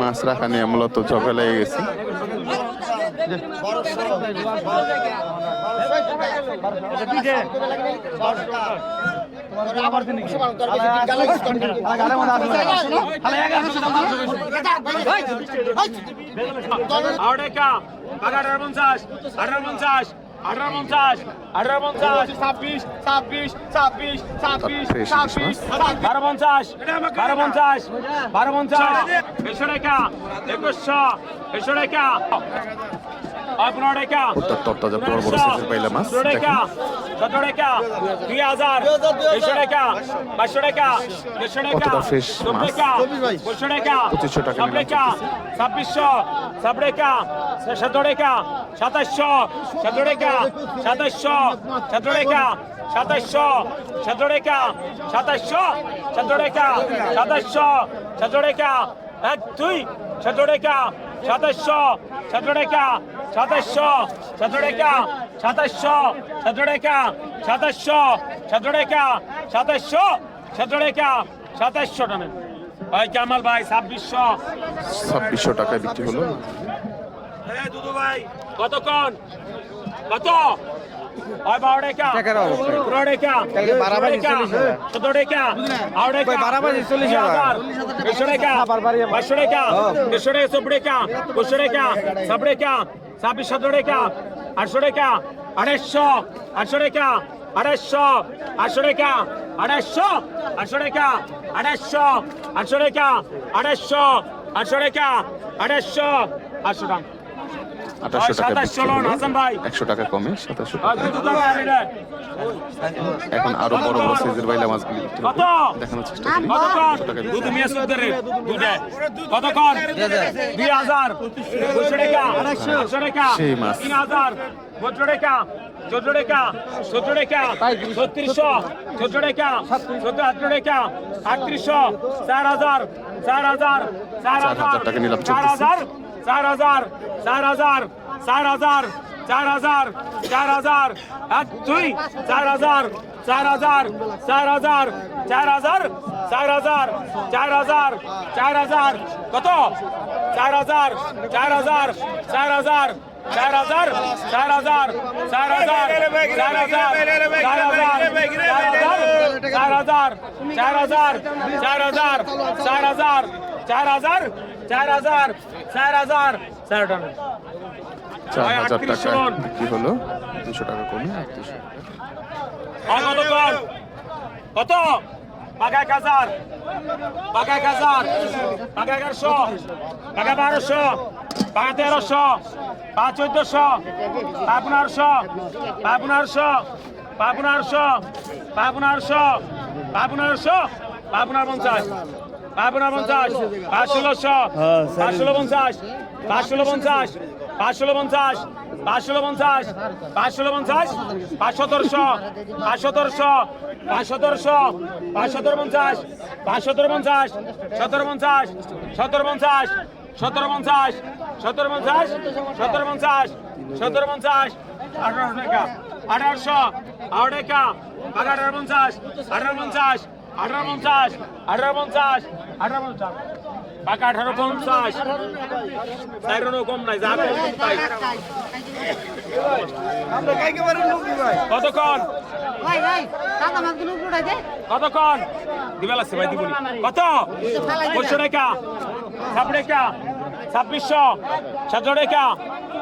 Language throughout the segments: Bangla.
মাছ রাখা নিয়ে মূলত ঝগড়া লেগে গেছি আঠারো পঞ্চাশ আঠারো পঞ্চাশ আঠারো পঞ্চাশ আঠারো পঞ্চাশ ছাব্বিশ ছাব্বিশ ছাব্বিশ ছাব্বিশ ছাব্বিশ, বারো পঞ্চাশ বারো পঞ্চাশ বারো পঞ্চাশ এসো রেখা একুশশো এসো রেখা। অর্থাৎ তরতাজা বড় বড় সাইজের পাইলা মাছ কতটা ফ্রেশ মাছ পঁচিশশো টাকা ছাব্বিশশো সাবরেকা সতেরোকা সাতাশশো সতেরোকা সাতাশশো সতেরোকা সাতাশশো সতেরোকা সাতাশশো সতেরোকা সাতাশশো সতেরোকা এক দুই সতেরোকা সাতাশশো সতেরো টাকা সাতাশশো সতেরো টাকা সাতাশশো সতেরো টাকা সাতাশশো সতেরো টাকা। সাতাশশো সতেরো টাকা সাতাশশো টাকা ভাই কামাল ভাই ছাব্বিশশো। ছাব্বিশশো টাকায় বিক্রি হলো। কতক্ষণ? কত? ছাব্বিশ সতেরো রেখা আটশো রেখা আড়াইশো আটশো রেখা আড়াইশো আটশো রেখা আড়াইশো আটশো রেখা আড়াইশো আটশো রেখা আড়াইশো আটশো রেখা আড়াইশো আটশো টাকা আঠাশশো টাকা একশো টাকা কমে সাতাশশো আচ্ছা, এখন আরও বড় বড় সাইজের বাইলা মাছগুলি দেখানোর চেষ্টা করি। সেই মাছ। চোদ্দ টাকা। চোদ্দ ছত্রিশশো। চোদ্দ টাকা। চোদ্দ আটশো টাকা। আটত্রিশশো। চার হাজার। চার হাজার। চার হাজার। চার হাজার চার হাজার চার হাজার চার হাজার চার হাজার চার হাজার এক দুই চার হাজার চার হাজার চার হাজার চার হাজার চার হাজার চার হাজার চার হাজার কত চার হাজার চার হাজার চার হাজার চার হাজার চার হাজার চার হাজার চার হাজার চার হাজার চার হাজার চার হাজার চার হাজার চার হাজার চার হাজার চার হাজার চার হাজার। চার চার হাজার 38 টাকা। বিক্রি হলো? দুশো টাকা কমে আটত্রিশশো কত? পাকা এক হাজার। পাকা এক হাজার। পাকা এগারোশো। পাকা বারোশো। পাকা তেরোশো। পাঁচ চোদ্দশো। পা পনেরোশো। পা পনেরোশো। পা পনেরোশো। পা পনেরোশো। পা পনেরোশো। পা পনেরো পঞ্চাশ। পাঁচশো পঞ্চাশ পাঁচশো পাঁচশো পঞ্চাশ পাঁচশো পঞ্চাশ পাঁচশো পঞ্চাশ পাঁচশো পঞ্চাশ পাঁচশো পঞ্চাশ পাঁচশোতরশো পাঁচশোতরশো পাঁচশোতরশো পাঁচশোতর পঞ্চাশ পাঁচশোতর পঞ্চাশ সতেরো পঞ্চাশ সতেরো পঞ্চাশ সতেরো পঞ্চাশ সতেরো পঞ্চাশ সতেরো পঞ্চাশ সতেরো পঞ্চাশ আঠারোশো টাকা আঠারোশো আঠারো টাকা আঠারো পঞ্চাশ আঠারো পঞ্চাশ আঠারো পঞ্চাশ আঠারো পঞ্চাশ আঠারো পঞ্চাশ। পাকা আঠারো পঞ্চাশ। চাইরো কম নাই যা তাই। কতক্ষণ? কতক্ষণ? দিবে লাগছে ভাই দিবনি কত? পঁচিশশো টাকা। ছাব্বিশ টাকা ছাব্বিশশো সাতশো টাকা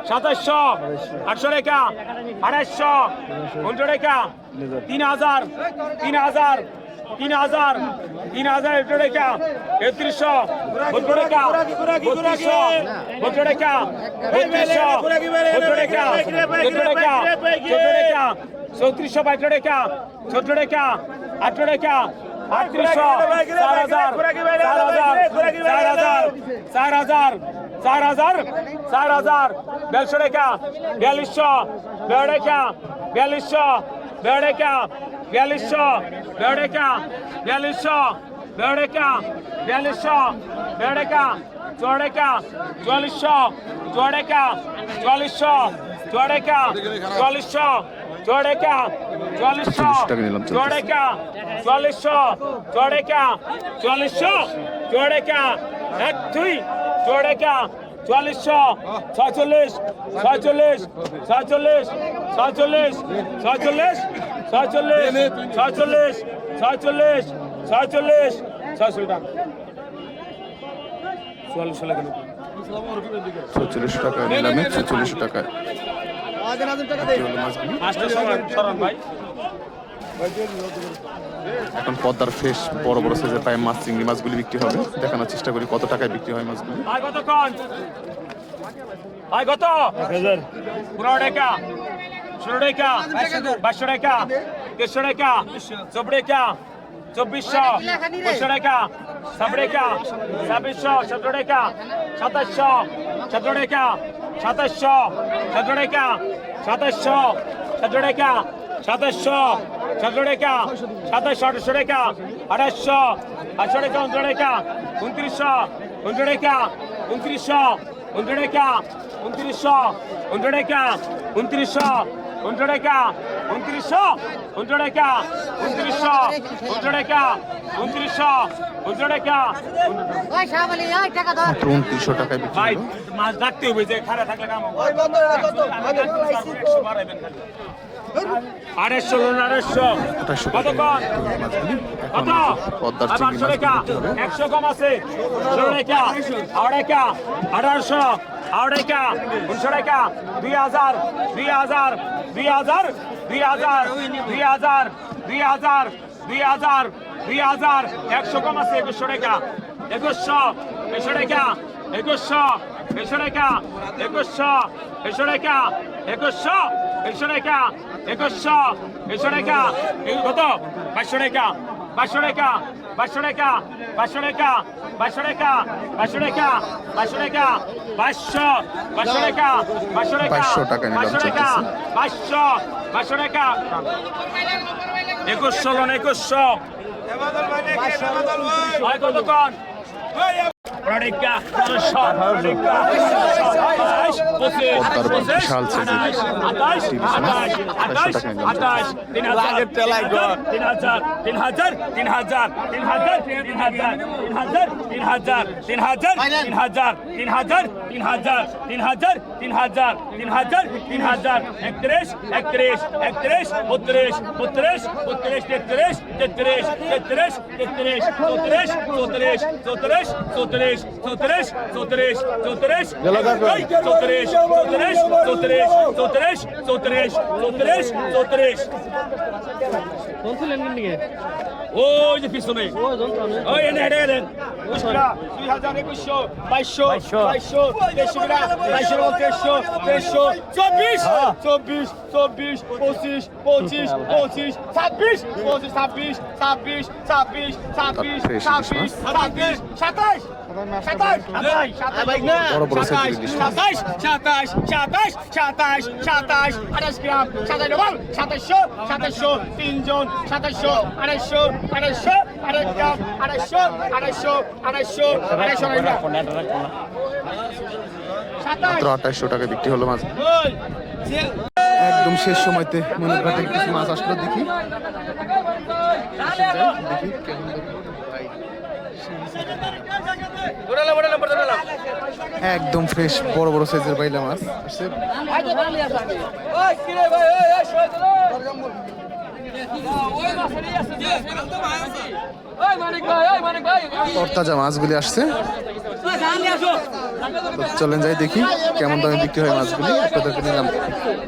সাতাশশো আটশো টাকা আড়াইশো উনশো টাকা তিন হাজার তিন হাজার তিন হাজার তিন হাজার একটু রেখা একত্রিশশো বত্র রেখা, বত্রিশশো বত্র রেখা বত্রিশশো বত্র রেখা বত্র রেখা চোদ্দ রেখা, চৌত্রিশশো বাইশ রেখা চোদ্দ রেখা আঠারো রেখা, আটত্রিশশো, চার হাজার চার হাজার চার হাজার চার হাজার চার হাজার বেলশো রেখা, বিয়াল্লিশশো বেড় বিয়াল্লিশশো বেড় বিয়াল্লিশশো বেড়েকা বিয়াল্লিশশো বেড়েকা বিয়াল্লিশশো বেড়েকা চড়েকা চল্লিশশো চড়েকা চল্লিশশো চড়েকা চল্লিশশো চড়েকা চল্লিশশো চড়েকা চল্লিশশো চড়েকা চল্লিশশো চড়েকা এক দুই চড়েকা চুয়াল্লিশশো ছয়চল্লিশ ছয়চল্লিশ ছয়চল্লিশ ছয়চল্লিশ ছয়চল্লিশ ছয়চল্লিশ ছয়চল্লিশ ছয়চল্লিশ ছয়চল্লিশ ছয়চল্লিশ টাকা। চুয়াল্লিশশো লাগে ছচল্লিশশো টাকা নিলামে ছেচল্লিশশো টাকায়। সরান সরান ভাই। এখন পদ্মার ফ্রেশ বড় বড় সাইজের পায়ে মাছ, চিংড়ি মাছগুলি বিক্রি হবে। দেখানোর চেষ্টা করি কত টাকায় বিক্রি হয় মাছগুলি। কত পনেরো টাকা। ষোলো চব্বিশশো। ছাব্বিশশো। সাতাশশো। সাতাশশো। সাতাশশো। সাতাশশো। সতেরো টাকা সাতাশশো আঠাশশো টাকা আঠাশশো আটশো টাকা উনত্রিশ টাকা উনত্রিশশো উনত্রিশ টাকা উনত্রিশশো উনত্রিশ টাকা উনত্রিশশো উনত্রিশ টাকা উনত্রিশশো উনত্রিশ টাকা উনত্রিশশো উনত্রিশ টাকা উনত্রিশশো উনত্রিশ টাকা উনত্রিশশো উনত্রিশ টাকা টাকা উনত্রিশশো বিক্রি ভাই মাছ রাখতে হবে যে খারাপ থাকলে কাম হবে। আড়াইশো আড়াইশো। কত আটশো টাকা একশো কম আছে ষোলো টাকা আড়াই টাকা আঠারোশো আড়াই টাকা টাকা দুই হাজার দুই হাজার দুই হাজার দুই হাজার দুই হাজার দুই হাজার দুই হাজার দুই হাজার একশো কম আছে একুশশো টাকা একুশশো। একুশশো টাকা একুশশো। একুশশো টাকা একুশশো। একুশশো টাকা একুশশো একুশশো টাকা একুশশো একুশশো টাকা কত বাইশশো টাকা বাইশশো টাকা বাইশশো টাকা বাইশশো টাকা বাইশশো টাকা বাইশশো টাকা বাইশশো টাকা বাইশশো বাইশশো টাকা বাইশশো টাকা 500 টাকা নিলাম বাইশশো টাকা বাইশশো বাইশশো টাকা একুশশো লোন একুশশো হয় পদ্মার পঁচিশ বিশাল সাইজের আঠাশ আঠাশ আঠাশ আঠাশ তিন হাজার তিন হাজার তিন হাজার তিন হাজার তিন হাজার তিন হাজার তিন হাজার তিন হাজার তিন হাজার তিন হাজার তিন হাজার তিন হাজার তিন হাজার তিন হাজার তিন হাজার তিন হাজার একত্রিশ একত্রিশ একত্রিশ বত্রিশ বত্রিশ বত্রিশ তেত্রিশ তেত্রিশ তেত্রিশ তেত্রিশ চৌত্রিশ চৌত্রিশ চৌত্রিশ চৌত্রিশ চৌত্রিশ চৌত্রিশ চৌত্রিশ চৌত্রিশ চৌত্রিশ চৌত্রিশ চৌত্রিশ চৌত্রিশ চৌত্রিশ চৌত্রিশ ওই যে পিছনে। ওই এনে হেঁটে গেলেন। দুই হাজার একুশশো বাইশশো বাইশশো। তেইশশো বাইশশো তেইশশো তেইশশো। চব্বিশ। চব্বিশ চব্বিশ পঁচিশ পঁচিশ পঁচিশ ছাব্বিশ পঁচিশ ছাব্বিশ ছাব্বিশ ছাব্বিশ ছাব্বিশ ছাব্বিশ ছাব্বিশ সাতাশ সাতাশশো সাতাশশো তিনজন সাতাশশো আড়াইশো আড়াইশো আড়াইশো আড়াইশো আড়াইশো আড়াইশো মাত্র আঠাশশো টাকায় বিক্রি হলো মাছ। একদম শেষ সময়তে মনে ঘাটে কিছু মাছ আসলো দেখি। দেখি একদম ফ্রেশ বড় বড় সাইজের বাইলা মাছ। আসছে তরতাজা মাছগুলি আসছে চলেন যাই দেখি কেমন দামে বিক্রি হয় মাছগুলি আপনাদেরকে নিলাম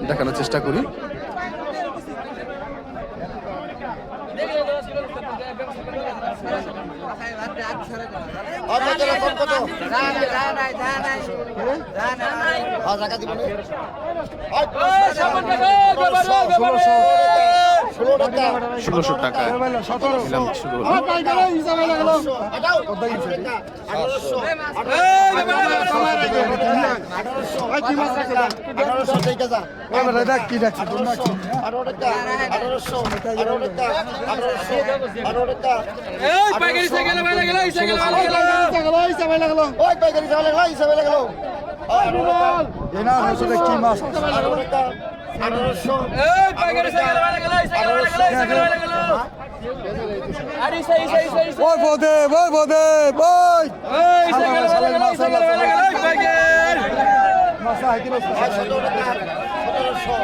দেখানোর চেষ্টা করি ষোলোশো ষোলোশো টাকা নিলাম শুরু কি মাছ আঠারোশো এই পাইকারি সাইকেল বেলা গেল এই সাইকেল বেলা গেল এই সাইকেল বেলা গেল। আরে সেই সেই সেই ওই বদে ওই বদে ওই এই সাইকেল বেলা গেল এই সাইকেল বেলা গেল এই পাইকারি। সতেরো টাকা সতেরোশো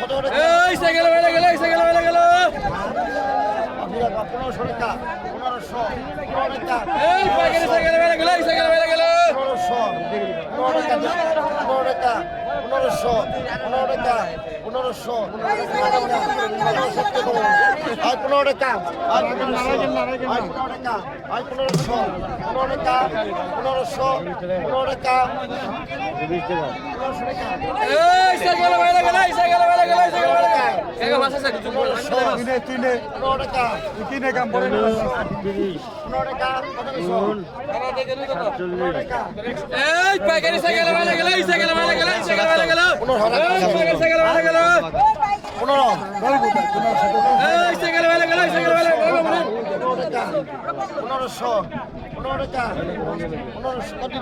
সতেরো টাকা এই সাইকেল বেলা গেল এই সাইকেল বেলা গেল। পনেরোশো টাকা পনেরোশো পনেরো টাকা এই পাইকারি সাইকেল বেলা গেল এই সাইকেল বেলা গেল। পনেরোশো পনেরো টাকা পনেরো টাকা। পনেরোশো পনেরো টাকা পনেরোশো আর পনেরো টাকা আর পনেরো টাকা আর পনেরোশো পনেরো টাকা পনেরোশো পনেরো টাকা পনেরোশো পনেরো টাকা এই পাইকারি সাইকেল বেলা গেল এই সাইকেল বেলা গেল এই সাইকেল বেলা গেল। এই সাইকেল। বেলা গেল। এই সাইকেল বেলা গেল এই সাইকেল বেলা গেল পনেরোশো। পনেরো টাকা পনেরোশো। কত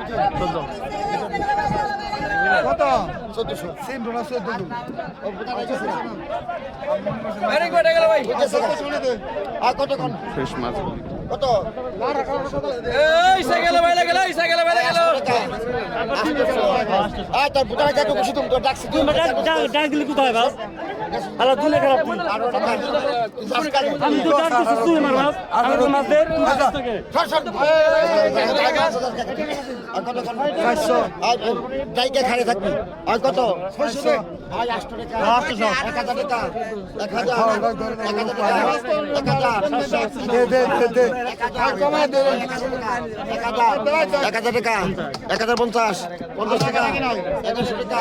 কত? চোদ্দশো। তিন ডলার চোদ্দ ও, বোঝা যাইতেছে না। আরে কয়টা গেল ভাই? বুঝতেছে না? আর কত কোন ফ্রেশ মাছগুলি কত? এই সাইকেল গেল এই সাইকেল বেলা গেল। আর তোর যাইতে খুশি তুমি তো ডাকছি তুই ডাক দিলে কোথায় বাস আলা দুলে খারাপ কাজে। আমি তো ডাক দিছিস তুই মার বাস আমি মাছ দে খাড়ে থাকবি আর কত এক হাজার টাকা এক হাজার পঞ্চাশ পঞ্চাশ টাকা এগারোশো টাকা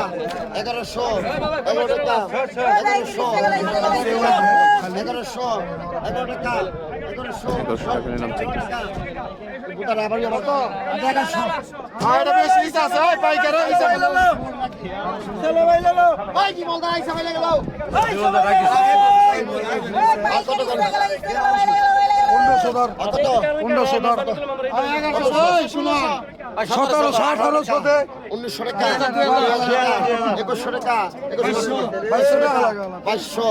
এগারোশো এগারো টাকা এগারোশো এগারোশো এগারো টাকা এগারোশো এগারোশো টাকা নিলাম চব্বিশ গোটার আবার যাব তো এগারোশো ওই কি বলতে আইসা ভাই গেল আর কত করে পনেরোশো ধর পনেরোশো ধর সতেরোশো আঠারোশো দে উনিশশো টাকা। একুশশো টাকা একুশশো বাইশশো টাকা। বাইশশো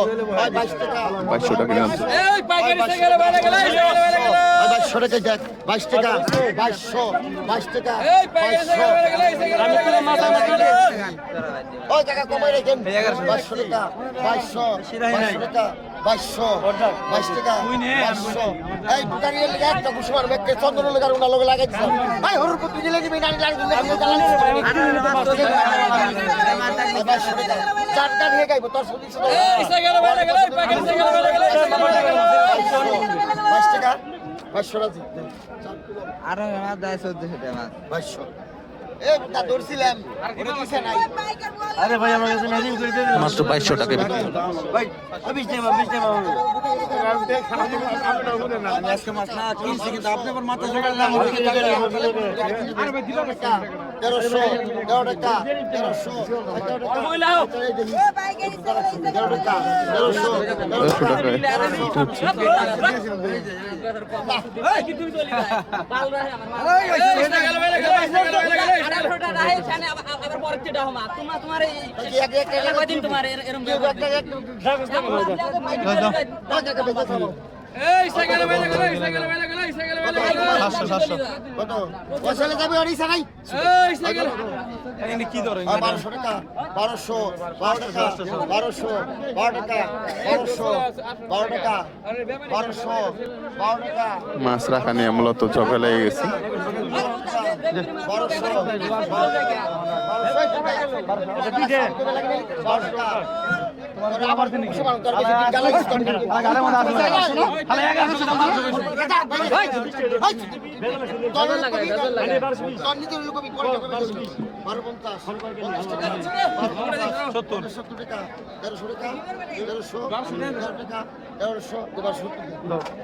বাইশ টাকা। বাইশশো টাকা বাইশশো টাকা বাইশ টাকা বাইশশো বাইশ টাকা মাথা ওই টাকা কমাই রেখেন। বাইশশো টাকা বাইশশো বাইশশো টাকা। বাইশশো বাইশ টাকা বাইশশো এই দোকানি লেগে একটা কুসুমার ব্যাগকে চন্দ্র লেগার উনা লগে লাগাই দিছে ভাই হরুর পুত্র দিলে দিবি নানি লাগি দিলে আমি টাকা চারটা নিয়ে গাইবো তোর গেল বাইশ টাকা বাইশশো রাজি আরও মাছ দেয় 1400 টাকা বাইশশো মাত্র বাইশশো টাকা বিক্রি। তেরোশো তেরো টাকা তেরোশো তেরো টাকা তেরো তেরোশো টাকা এই সাইকেল বেলা গেল এই সাইকেল বেলা গেল বারোশো টাকা বারোশো বারো টাকা বারোশো বারোশো বারোশো মাছ রাখা নিয়ে মূলত ঝগড়া লেগে গেছে বারোশো বারোশো টাকা আবার মুসলমান তোর কাছে তিন গালা দিস তোর তোর নিজের লোকবি করে বারো পঞ্চাশ পঞ্চাশ টাকা সত্তর টাকা তেরোশো টাকা তেরোশো তেরো টাকা তেরোশো এবার সত্তর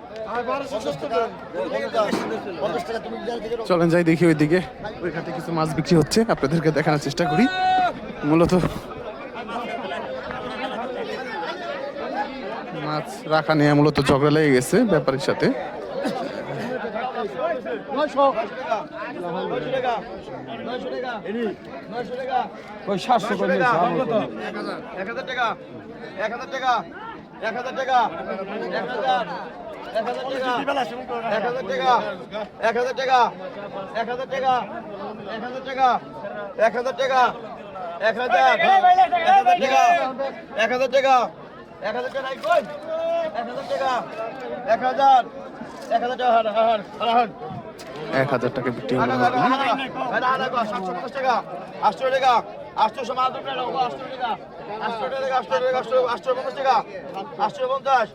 চলেন যাই দেখি ওইদিকে। ওই ঘাটে কিছু মাছ বিক্রি হচ্ছে আপনাদেরকে দেখানোর চেষ্টা করি। মূলত মাছ রাখা নিয়ে মূলত ঝগড়া লেগে গেছে ব্যাপারীর সাথে। ওই সাতশো করে এক হাজার টাকা। এক হাজার টাকা। এক হাজার টাকা এক হাজার এক হাজার টাকা এক হাজার টাকা এক হাজার টাকা এক হাজার টাকা এক হাজার টাকা এক হাজার টাকা এক হাজার এক হাজার টাকা এক হাজার টাকা এক হাজার টাকা এক হাজার টাকা এক হাজার এক হাজার টাকা হার হার হার হার এক হাজার টাকা বিক্রি হলো পঞ্চাশ টাকা আটশো টাকা আটশো মাল দুটো আটশো টাকা আটশো টাকা আটশো টাকা আটশো আটশো পঞ্চাশ টাকা আটশো পঞ্চাশ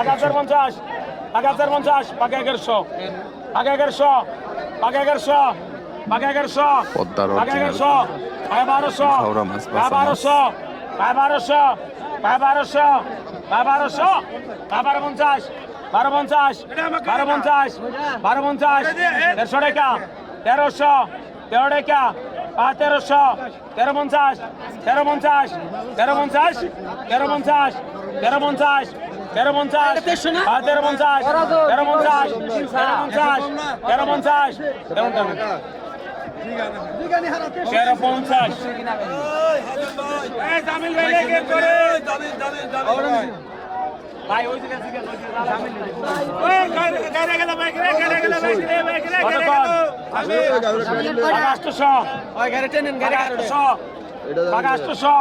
এক হাজার পঞ্চাশ এক হাজার পঞ্চাশ পাকে এগারোশো পাকে এগারোশো পাকে এগারোশো পাকে এগারোশো পাকে এগারোশো পায়ে বারোশো। বারোশো পায়ে বারোশো পায়ে বারোশো পায়ে বারোশো পায়ে বারো পঞ্চাশ বারো পঞ্চাশ বারো পঞ্চাশ বারো পঞ্চাশ দেড়শো টাকা তেরোশো তেরো টাকা পাঁচ তেরোশো তেরো পঞ্চাশ তেরো পঞ্চাশ তেরো পঞ্চাশ তেরো পঞ্চাশ তেরো পঞ্চাশ তেরো পঞ্চাশ তেরো পঞ্চাশ তেরো পঞ্চাশ তেরো পঞ্চাশ তেরো পঞ্চাশ তেরো পঞ্চাশ তেরো পঞ্চাশ। ভাই ওই দিকে আষ্টশো আষ্টশো আষ্টশো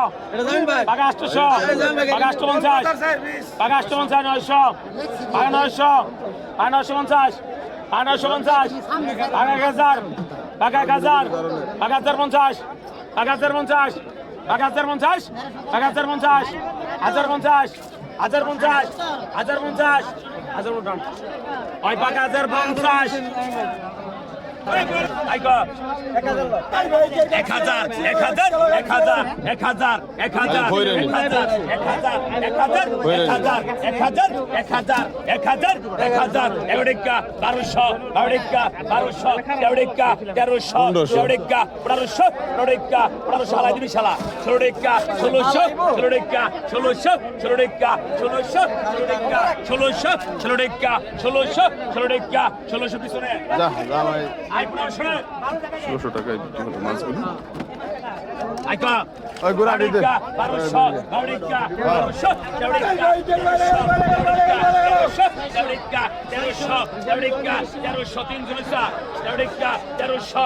আষ্টশো আষ্ট পঞ্চাশ। আষ্ট পঞ্চাশ নয়শো। আগে নয়শো। আগে নয়শো পঞ্চাশ। আগে নয়শো পঞ্চাশ। আগে এক হাজার। আগে এক হাজার আগে হাজার পঞ্চাশ আগে হাজার পঞ্চাশ আগে হাজার পঞ্চাশ আগে হাজার পঞ্চাশ হাজার পঞ্চাশ হাজার পঞ্চাশ হাজার পঞ্চাশ হাজার পঞ্চাশ। হাজার পঞ্চাশ। এক হাজার এক হাজার এক হাজার এক হাজার এক হাজার এক হাজার এক হাজার এক হাজার এক হাজার এক হাজার এক হাজার এক হাজার এক হাজার এগারোটিকা বারোশো বারোটিকা বারোশো তেরোটিকা তেরোশো তেরোটিকা পনেরোশো পনেরোটিকা পনেরোশো হালাই দিবি শালা ষোলোটিকা ষোলোশো ষোলোটিকা ষোলোশো ষোলোটিকা ষোলোশো ষোলোটিকা ষোলোশো ষোলোটিকা ষোলোশো ষোলোটিকা ষোলোশো পিছনে ষোলোশো টাকায় বিক্রি হলো মাছগুলো ওই গোড়া দিতে। তেরোশো তিনশো তেরোশো